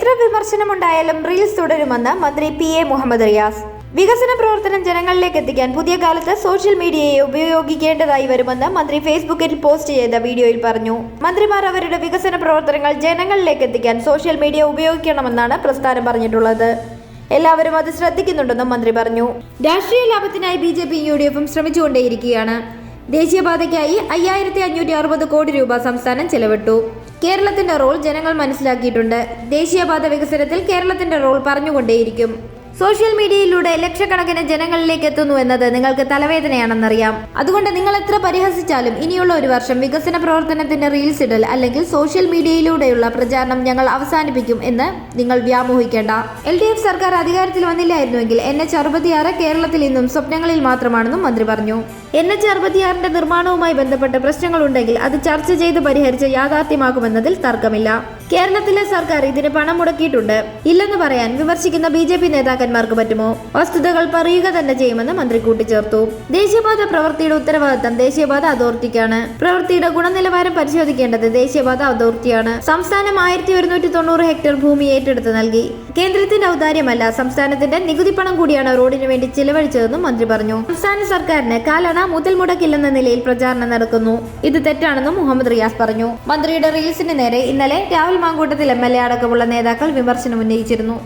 എത്ര വിമർശനമുണ്ടായാലും റീൽസ് തുടരുമെന്ന് മന്ത്രി പി എ മുഹമ്മദ് റിയാസ്. വികസന പ്രവർത്തനം ജനങ്ങളിലേക്ക് എത്തിക്കാൻ പുതിയ കാലത്ത് സോഷ്യൽ മീഡിയയെ ഉപയോഗിക്കേണ്ടതായി വരുമെന്ന് മന്ത്രി ഫേസ്ബുക്കിൽ പോസ്റ്റ് ചെയ്ത വീഡിയോയിൽ പറഞ്ഞു. മന്ത്രിമാർ അവരുടെ വികസന പ്രവർത്തനങ്ങൾ ജനങ്ങളിലേക്ക് എത്തിക്കാൻ സോഷ്യൽ മീഡിയ ഉപയോഗിക്കണമെന്നാണ് പ്രസ്ഥാനം പറഞ്ഞിട്ടുള്ളത്. എല്ലാവരും അത് ശ്രദ്ധിക്കുന്നുണ്ടെന്നും മന്ത്രി പറഞ്ഞു. രാഷ്ട്രീയ ലാഭത്തിനായി B J P U D എഫും ശ്രമിച്ചുകൊണ്ടേയിരിക്കുകയാണ്. ദേശീയപാതയ്ക്കായി അയ്യായിരത്തി അഞ്ഞൂറ്റി അറുപത് കോടി രൂപ സംസ്ഥാനം ചെലവിട്ടു. കേരളത്തിന്റെ റോൾ ജനങ്ങൾ മനസ്സിലാക്കിയിട്ടുണ്ട്. ദേശീയപാത വികസനത്തിൽ കേരളത്തിന്റെ റോൾ പറഞ്ഞുകൊണ്ടേയിരിക്കും. സോഷ്യൽ മീഡിയയിലൂടെ ലക്ഷക്കണക്കിന് ജനങ്ങളിലേക്ക് എത്തുന്നു എന്നത് നിങ്ങൾക്ക് തലവേദനയാണെന്നറിയാം. അതുകൊണ്ട് നിങ്ങൾ എത്ര പരിഹസിച്ചാലും ഇനിയുള്ള ഒരു വർഷം വികസന പ്രവർത്തനത്തിന്റെ റീൽസ് ഇടൽ അല്ലെങ്കിൽ സോഷ്യൽ മീഡിയയിലൂടെയുള്ള പ്രചാരണം ഞങ്ങൾ അവസാനിപ്പിക്കും എന്ന് നിങ്ങൾ വ്യാമോഹിക്കേണ്ട. എൽ ഡി എഫ് സർക്കാർ അധികാരത്തിൽ വന്നില്ലായിരുന്നുവെങ്കിൽ എൻ എച്ച് അറുപത്തിയാറ് കേരളത്തിൽ ഇന്നും സ്വപ്നങ്ങളിൽ മാത്രമാണെന്നും മന്ത്രി പറഞ്ഞു. എൻ എച്ച് അറുപത്തിയാറിന്റെ നിർമ്മാണവുമായി ബന്ധപ്പെട്ട പ്രശ്നങ്ങളുണ്ടെങ്കിൽ അത് ചർച്ച ചെയ്ത് പരിഹരിച്ച് യാഥാർത്ഥ്യമാക്കുമെന്നതിൽ തർക്കമില്ല. കേരളത്തിലെ സർക്കാർ ഇതിന് പണം മുടക്കിയിട്ടുണ്ട് ഇല്ലെന്ന് പറയാൻ വിമർശിക്കുന്ന ബി ജെ പി നേതാക്കന്മാർക്ക് പറ്റുമോ? വസ്തുതകൾ പറയുക തന്നെ ചെയ്യുമെന്ന് മന്ത്രി കൂട്ടിച്ചേർത്തു. ദേശീയപാത പ്രവൃത്തിയുടെ ഉത്തരവാദിത്തം ദേശീയപാത അതോറിറ്റിക്കാണ്. പ്രവൃത്തിയുടെ ഗുണനിലവാരം പരിശോധിക്കേണ്ടത് ദേശീയപാത അതോറിറ്റിയാണ്. സംസ്ഥാനം ആയിരത്തി ഒരുന്നൂറ്റി തൊണ്ണൂറ് ഹെക്ടർ ഭൂമി ഏറ്റെടുത്ത് നൽകി. കേന്ദ്രത്തിന്റെ ഔദാര്യമല്ല സംസ്ഥാനത്തിന്റെ നികുതി പണം കൂടിയാണ് റോഡിന് വേണ്ടി ചിലവഴിച്ചതെന്നും മന്ത്രി പറഞ്ഞു. സംസ്ഥാന സർക്കാരിന് കാലണ മുതൽ മുടക്കില്ലെന്ന നിലയിൽ പ്രചാരണം നടക്കുന്നു. ഇത് തെറ്റാണെന്നും മുഹമ്മദ് റിയാസ് പറഞ്ഞു. മന്ത്രിയുടെ റീൽസിന് നേരെ ഇന്നലെ Rahul Mamkootathil M L A അടക്കമുള്ള നേതാക്കൾ വിമർശനം ഉന്നയിച്ചിരുന്നു